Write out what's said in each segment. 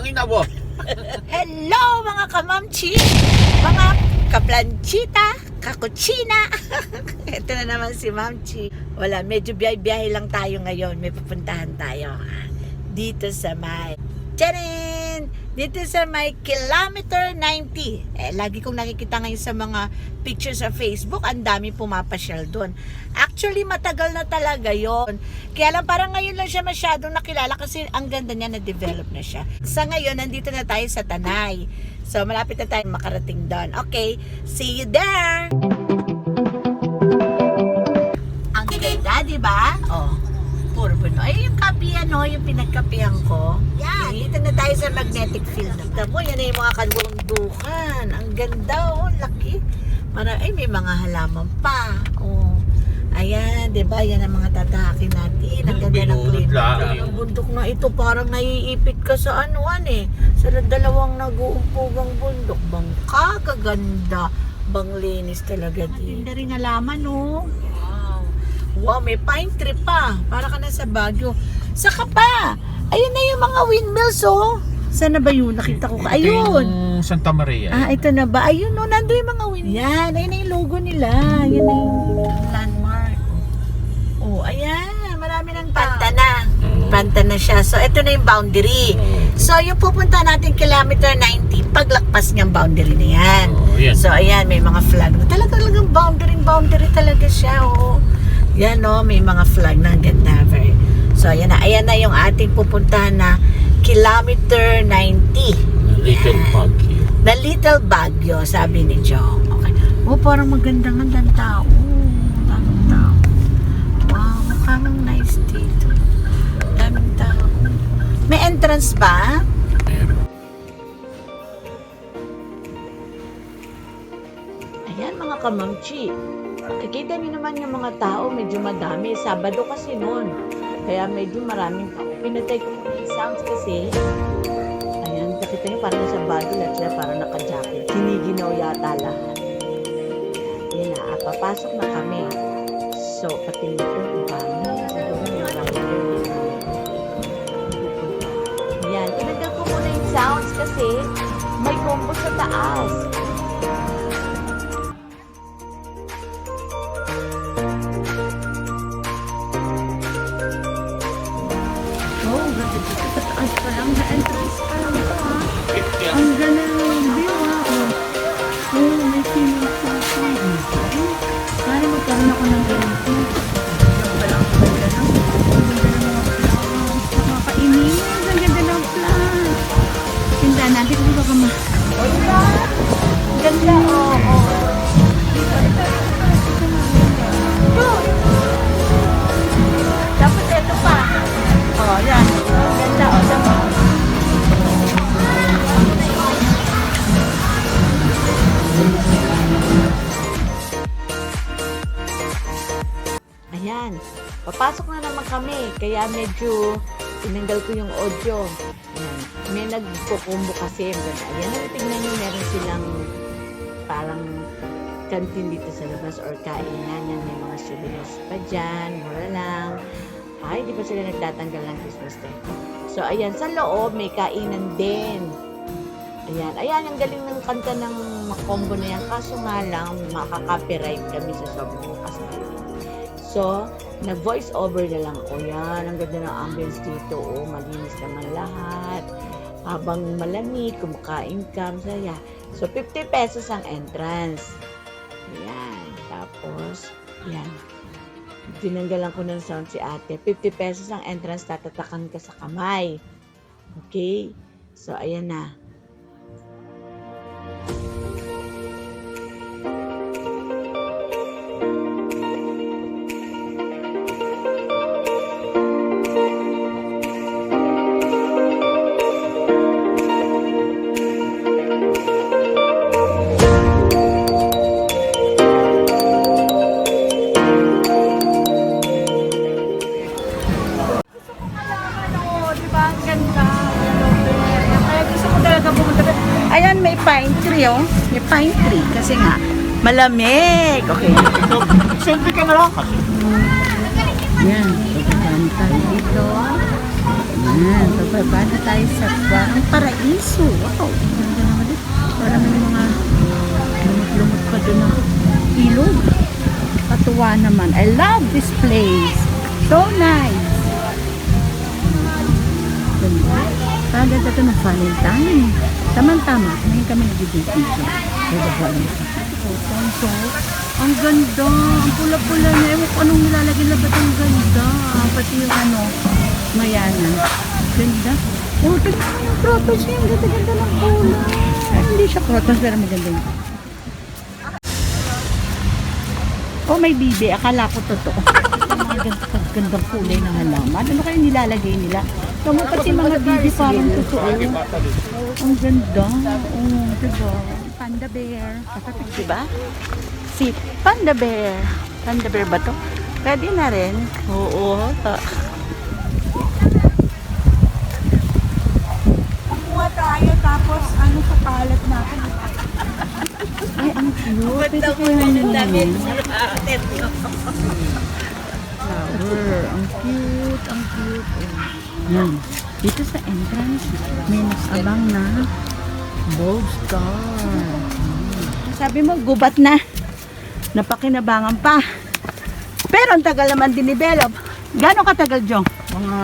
hangin na bo. Hello mga kamamchi! Mga kaplanchita, kakutsina. Ito na naman si Mamchi. Wala, medyo biyahe-biyahe lang tayo ngayon. May pupuntahan tayo. ah, Dito sa may... Tcharin! Dito sa may kilometer 90. Eh, lagi kong nakikita ngayon sa mga pictures sa Facebook, ang dami pumapasyal doon. Actually, matagal na talaga yon. Kaya lang parang ngayon lang siya masyadong nakilala kasi ang ganda niya na-develop na siya. Sa ngayon, nandito na tayo sa Tanay. So, malapit na tayo makarating doon. Okay, see you there! Puno. Ay, yung kape, ano, yung pinagkapihan ko. Yan. Dito na tayo sa magnetic field. Tamo, yan na yung mga kalundukan. Ang ganda, oh, laki. Mara, ay, may mga halaman pa. Oh. Ayan, di ba? Yan ang mga tatahakin natin. Ang ganda ng lang. Ang bundok na ito, parang naiipit ka sa anuan eh. Sa dalawang nag-uumpugang bundok. Bang kagaganda. Bang linis talaga din. Hindi rin nalaman, no? Wow. Wow, may pine tree pa. Para ka na sa Baguio. Saka pa, ayun na yung mga windmills, oh. Saan na ba yun? Nakita ko. Ito Ayun. yung Santa Maria. Ah, ito na ba? Ayun, no, nando yung mga win. Yan, ayun na yung logo nila. Yan na yung landmark. Oh, ayan. Marami ng pantana. Mm. Pantana siya. So, ito na yung boundary. Mm. So, yung pupunta natin kilometer 90, paglakpas niyang boundary na yan. Oh, yan. So, ayan, may mga flag. Talaga talagang boundary, boundary talaga siya, oh. Yan, oh, may mga flag na ang ganda. Very. So, ayan na. Ayan na yung ating pupuntahan na kilometer 90. Little Baguio. The Little Baguio, sabi ni Joe. Okay. Oh, parang maganda nga ang tao. Daming tao. Wow, mukhang nice dito. Daming tao. May entrance ba? Ayan mga kamamchi. Nakikita niyo naman yung mga tao, medyo madami. Sabado kasi noon. Kaya medyo maraming tao. Pinatay ko yung sounds kasi. Ayan, nakita niyo parang sa bado lahat sila parang naka-jacket. Giniginaw yata lahat. Ayan na, ah, papasok na kami. So, pati nito, ang dami. Ayan, tinagdag ko muna yung sounds kasi may combo sa taas. Kaya medyo tinanggal ko yung audio. Ayan. May nagkukumbo kasi. Ayan, tingnan nyo, meron silang parang kantin dito sa labas or kainan. Yan, may mga souvenirs pa dyan. Mura lang. Ay, di pa sila nagtatanggal ng Christmas tree. So, ayan, sa loob, may kainan din. Ayan, ayan, ang galing ng kanta ng combo na yan. Kaso nga lang, makaka-copyright kami sa sobrang yun. So, nag-voice over na lang ako. Yan, ang ganda ng ambience dito. Oh, malinis naman lahat. Habang malamig, kumakain ka, masaya. So, 50 pesos ang entrance. Ayan. Tapos, yan. Tinanggalan ko ng sound si ate. 50 pesos ang entrance, tatatakan ka sa kamay. Okay? So, ayan na. Oh. May pine tree. Kasi nga, malamig. Okay. Selfie ka na lang kasi. Yan, na tayo dito. Yan, bababa na tayo sa place. Oh, wow. Ganda naman din. Parang may mga lumot-lumot pa doon ng ilog. Katuwa naman. I love this place. So nice. Ganda. Parang ganda ito ng Valentine. Tama-tama. Kami. With Valentine. Oh, so, ang ganda. Ang pula-pula niya. Ewan ko anong nilalagay na ba't ang ganda. Pati yung ano, mayanan. Ganda. Oh, tignan mo yung protos niya. Ang ganda-ganda ng kulay. Ay, hindi siya protos, pero maganda yun. Oh, may bibi. Akala ko totoo. Ang ganda- gandang kulay ng halaman. Ano kayo nilalagay nila? Tama pati mga bibi parang totoo. Ang ganda. Oh, diba? Panda bear. Diba? Si Panda bear. Panda bear ba to? Pwede na rin. Oo. Ta- Kuha tayo tapos ano sa kalat natin. Ay, ang cute. Pwede kayo yung damit. Flower. Ang cute. Ang cute. Oh. Yan. Dito sa entrance, may nakabang na bold star. Sabi mo, gubat na. Napakinabangan pa. Pero ang tagal naman dinidevelop. Gano'ng katagal, Jong? Mga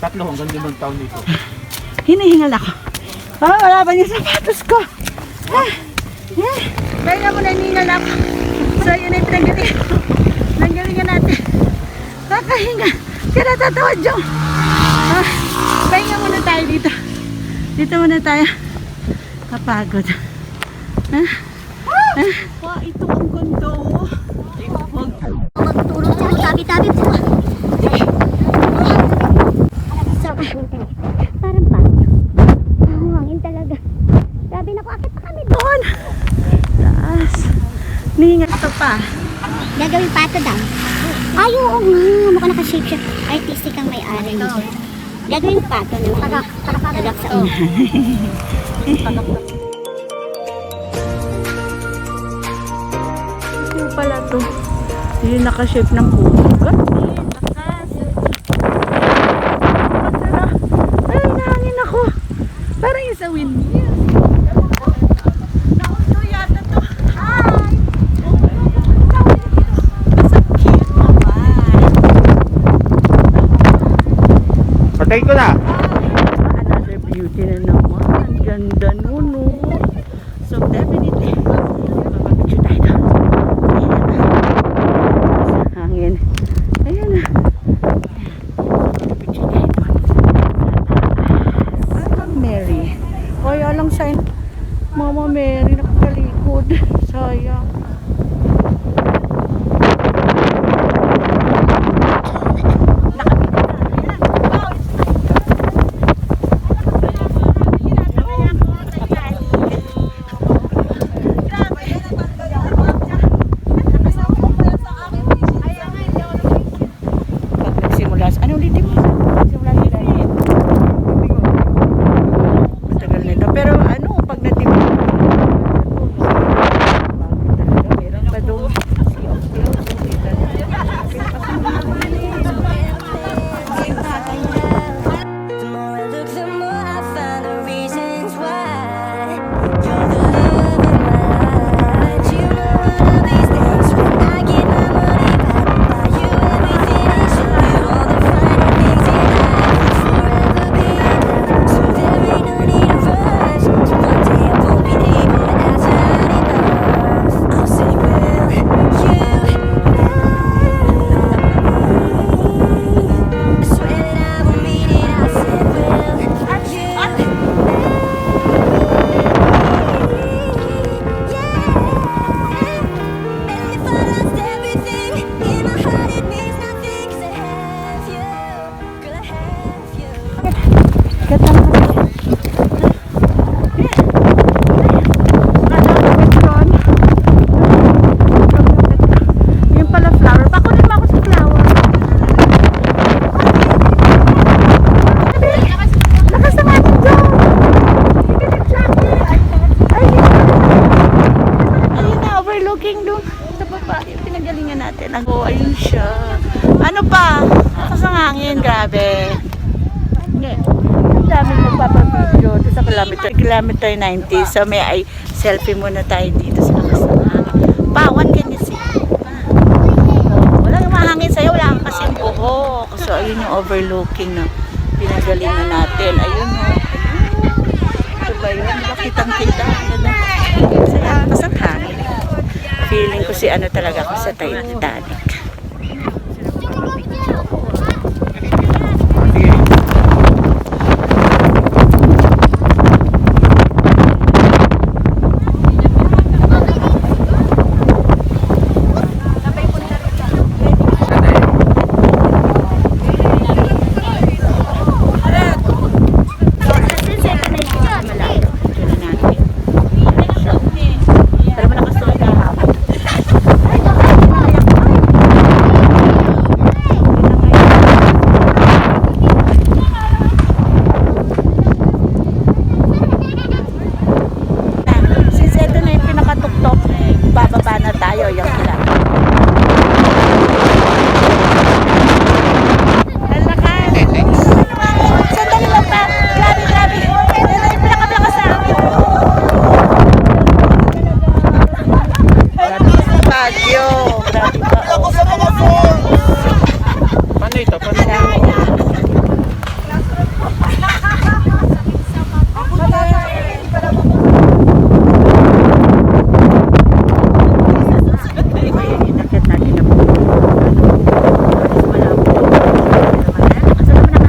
tatlo hanggang limang taon dito. Hinihingal ako. Ah, wala pa yung sapatos ko. Ah, ah, kaya mo na hinihingal ako. So, yun ay pinagaling. Nanggalingan natin. Kakahinga. Kaya natatawa, Jong. Ah, pahinga muna tayo dito. Dito muna tayo. Kapagod. Ah, ah. Wow, ito ang ganda. oh. Wag Magtutulog siya, magtabi-tabi po. Parang pa. Ang hangin talaga. Sabi na ko, akit pa kami doon. Taas. Nihingal ito pa. Gagawin pa ito daw. Ay, oo nga. Mukha naka-shape siya. Artistic ang may-ari niya. Gagawin pa ito ng tagak, tagak sa unahan. Ito pala to. Yung naka-shape ng puso. Ay, nahangin ako. Parang yung sa windmill. Naulo yata to. Hi! Sa cute naman. Patay ko na! Another beauty na naman. Ang ganda nun, no? Kilometer, kilometer 90. So may ay selfie muna tayo dito sa labas ng hangin. Pa, what can you see? Wala yung mahangin sa'yo, wala kang kasing buhok. So ayun yung overlooking na pinagalingan natin. Ayun o. Ito ba yun? Diba kitang-kita? Ganda. Kasi lakas ang hangin. Feeling ko si ano talaga ako sa Titanic. Pero malakas na kahapon. Since ito na yung pinakatuktok, bababa na tayo yung ilan. Lalakan! Sandali lang pa! Grabe, grabe! Ito na yung pinakablakas na amin. Grabe sa Baguio. Grabe ba? Paano ito? Paano? Inakit natin na po.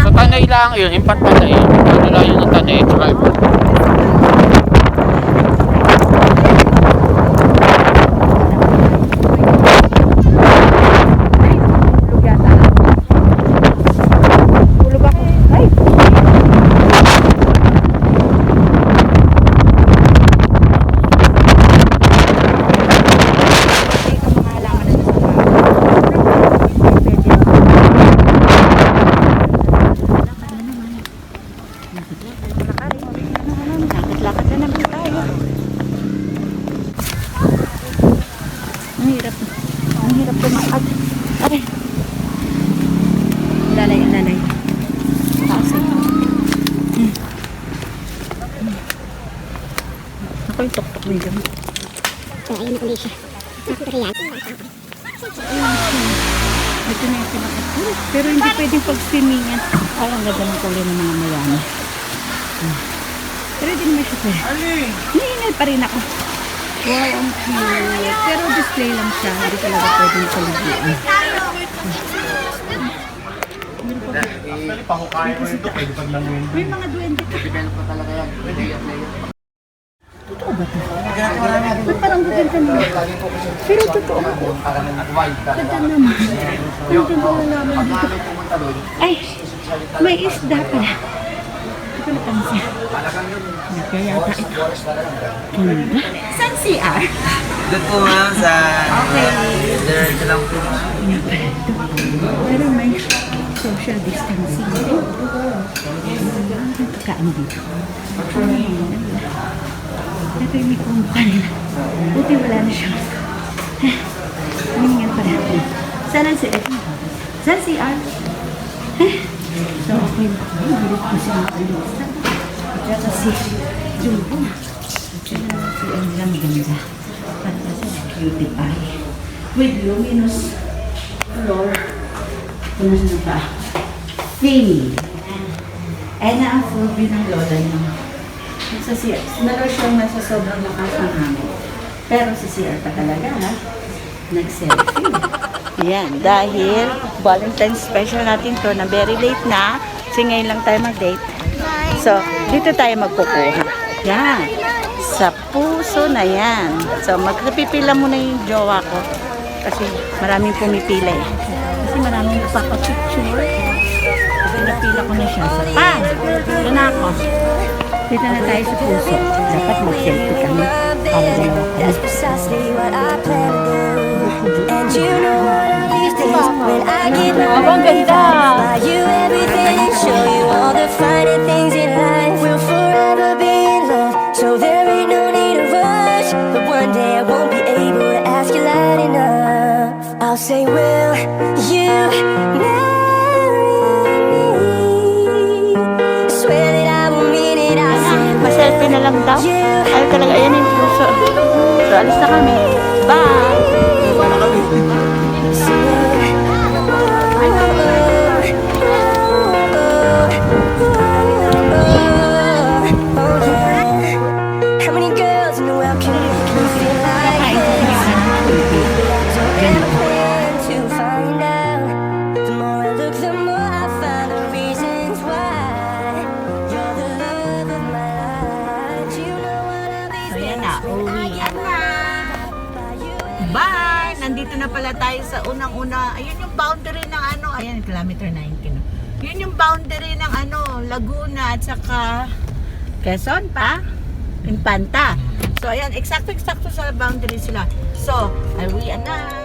Sa tanay lang yun, impant tanay. Ano lang yun ng tanay, tsaka impant. Tulog ako. Ay! Lakad na naman tayo. Ang hirap. Ang hirap tumakad. Aray. Lalay, lalay. Taas eh. Hmm. Ako yung tuktok mo dyan. So, ayun na uli siya. Nakita ko yan. Ito na yung pinakatulog. Pero hindi pwedeng pag-swimingan. Ay, ang ganda ng kulay ng mga mayami. Hmm. Pero hindi naman siya pwede. Hinihingal pa rin ako. Wow, ang cute. Pero display lang siya. Hindi talaga pwedeng paliguan. May mga duwende ka. Totoo ba ito? Ba't parang gaganda nila? Pero totoo. Ganda naman. Ganda na naman dito. Ay, may isda pala. Ito na pansin. Kaya yata ito. Ganda. Saan CR? Doon po ma'am sa... Okay. Diretso lang po ma'am. Pero may social distancing. Ang pagkain dito. Ito yung may kumbo kanina. Buti wala na siya. Humingan pa natin. Saan ang CR? Saan CR? So, okay na. Ay, bilit ko kasi, jumbo. Diyan na si ang lang ganda. Para kasi cutie pie. With luminous floor. Kung na pa. Theme. Ay na ang view ng lola niya. Sa CR, meron siyang nasa sobrang lakas ng hangin. Pero si CR pa talaga ha. Nag-selfie. Yan, dahil Valentine's special natin to na very late na. Kasi ngayon lang tayo mag-date. So, dito tayo magkukuha. Yan. Sa puso na yan. So, magpipila muna yung jowa ko. Kasi maraming pumipila eh. Kasi maraming nagpapapicture. Kasi napila ko na siya. So, pa! Doon na ako. Dito na tayo sa puso. Dapat mag-selfie kami. Para dalawa kami. You everything, show you all the finer things in life. I'll say, will you marry me? Swear that I will mean it, I said, Maselfie na lang daw. Ayaw talaga, ayan yung eh, puso. So, alis na kami. Bye! Wala kami. boundary ng ano, Laguna at saka Quezon pa, Impanta. So ayan, exacto exacto sa boundary sila. So, are we na?